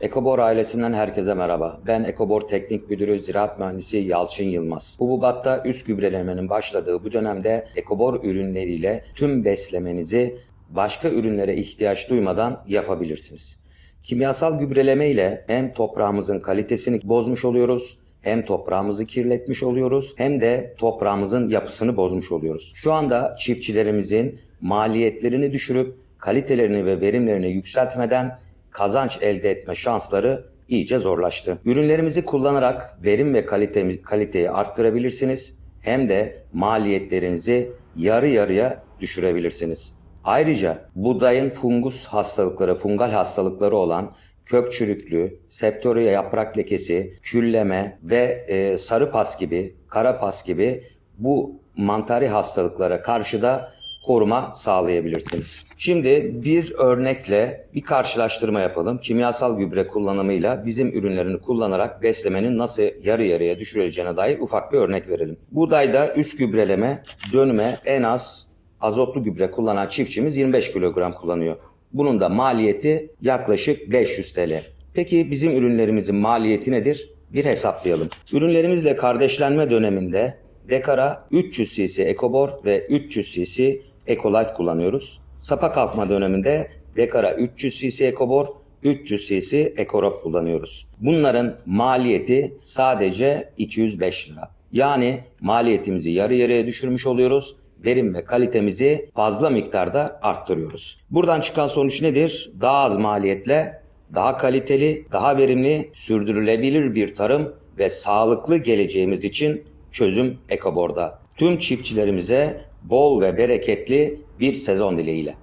Ekobor ailesinden herkese merhaba. Ben Ekobor Teknik Müdürü Ziraat Mühendisi Yalçın Yılmaz. Hububatta üst gübrelemenin başladığı bu dönemde Ekobor ürünleriyle tüm beslemenizi başka ürünlere ihtiyaç duymadan yapabilirsiniz. Kimyasal gübreleme ile hem toprağımızın kalitesini bozmuş oluyoruz, hem toprağımızı kirletmiş oluyoruz hem de toprağımızın yapısını bozmuş oluyoruz. Şu anda çiftçilerimizin maliyetlerini düşürüp kalitelerini ve verimlerini yükseltmeden kazanç elde etme şansları iyice zorlaştı. Ürünlerimizi kullanarak verim ve kalite, kaliteyi arttırabilirsiniz hem de maliyetlerinizi yarı yarıya düşürebilirsiniz. Ayrıca buğdayın fungus hastalıkları, fungal hastalıkları olan kök çürüklüğü, septoriya yaprak lekesi, külleme ve e, sarı pas gibi, kara pas gibi bu mantari hastalıklara karşı da koruma sağlayabilirsiniz. Şimdi bir örnekle bir karşılaştırma yapalım. Kimyasal gübre kullanımıyla bizim ürünlerini kullanarak beslemenin nasıl yarı yarıya düşürüleceğine dair ufak bir örnek verelim. Buğdayda üst gübreleme dönüme en az azotlu gübre kullanan çiftçimiz 25 kilogram kullanıyor. Bunun da maliyeti yaklaşık 500 TL. Peki bizim ürünlerimizin maliyeti nedir? Bir hesaplayalım. Ürünlerimizle kardeşlenme döneminde Dekara 300 cc Ekobor ve 300 cc Ekolife kullanıyoruz. Sapa kalkma döneminde Dekara 300 cc Ekobor, 300 cc Ekorop kullanıyoruz. Bunların maliyeti sadece 205 lira. Yani maliyetimizi yarı yarıya düşürmüş oluyoruz. Verim ve kalitemizi fazla miktarda arttırıyoruz. Buradan çıkan sonuç nedir? Daha az maliyetle daha kaliteli, daha verimli, sürdürülebilir bir tarım ve sağlıklı geleceğimiz için çözüm Ekobor'da. Tüm çiftçilerimize bol ve bereketli bir sezon dileğiyle.